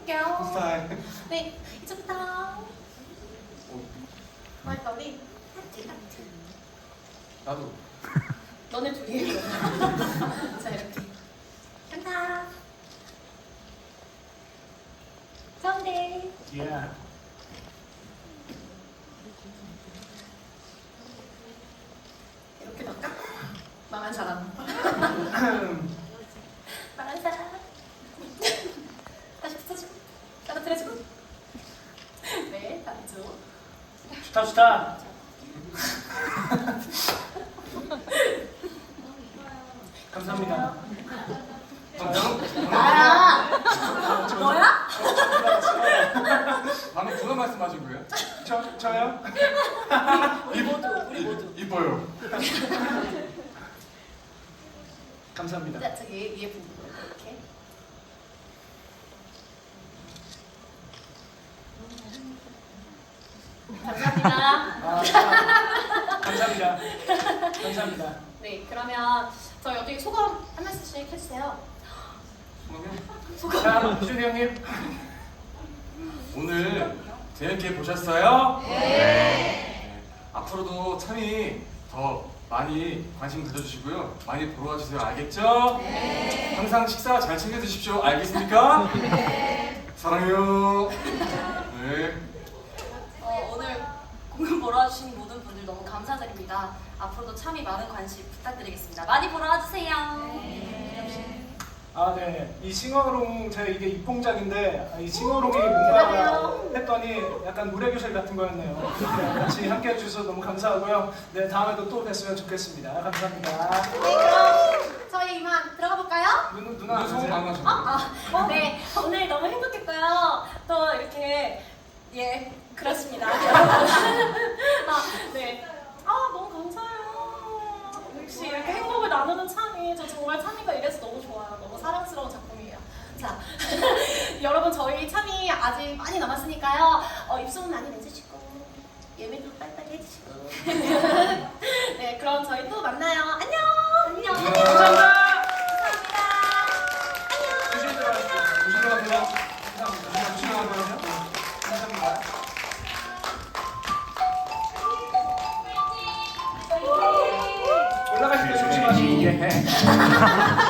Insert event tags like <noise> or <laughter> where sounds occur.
해볼게요. 스타일. 네, 이제부터. 어, 우리? 하트. 나도. <laughs> 너네 둘이 해. <laughs> 자 이렇게. 간다. 서운데. 예. 이렇게 넣을까? 나만 잘하는. <laughs> 나만 사람. 다시 붙여주고. 떨어뜨려주고. 네, 다음주. 좋다 좋다. <laughs> 감사합니다. 나야. 너야? 방금 누가 말씀하신 거예요? 저 저요? 우리 모두, 우리 모두. 이뻐요. 감사합니다. 자, 저기 위에 부분 이렇게. 감사합니다. 아, 감사합니다. 감사합니다. 네, 그러면 저희 어떻게 소감 한 말씀씩 해주세요. 자, 희준이 형님. 오늘 재밌게 보셨어요? 네. 앞으로도 참이 더 많이 관심 가져주시고요. 많이 보러 와주세요. 알겠죠? 네. 항상 식사 잘 챙겨 드십시오. 알겠습니까? 네. 사랑해요. 네. 어, 오늘 공연 보러 와주신 모든 분들 너무 감사드립니다. 앞으로도 참이 많은 관심 부탁드리겠습니다. 많이 보러 와주세요. 아, 네. 이 싱어롱 제 이게 입봉작인데 아, 이 싱어롱이. 뭔가 했더니 약간 무례교실 같은 거였네요. 네, 같이 함께 해주셔서 너무 감사하고요. 네, 다음에도 또 뵀으면 좋겠습니다. 감사합니다. 네, 그럼 저희 이만 들어가 볼까요? 누, 누나 누나 소문 안 나셨나요? 아, 어, 네. 오늘 너무 행복했고요. 또 이렇게, 예, 그렇습니다. 아, 네. 아, 너무 감사해요. 역시 이렇게 행복을 나누는 참이, 저 정말 참이가 이래서 너무 좋아요. 너무 사랑스러운 작품이에요. 자, <laughs> 여러분, 저희 참이 아직 많이 남았으니까요. 어, 입소문 많이 내주시고, 예매도 빨리빨리 해주시고. <laughs> 네, 그럼 저희 또 만나요. 表情。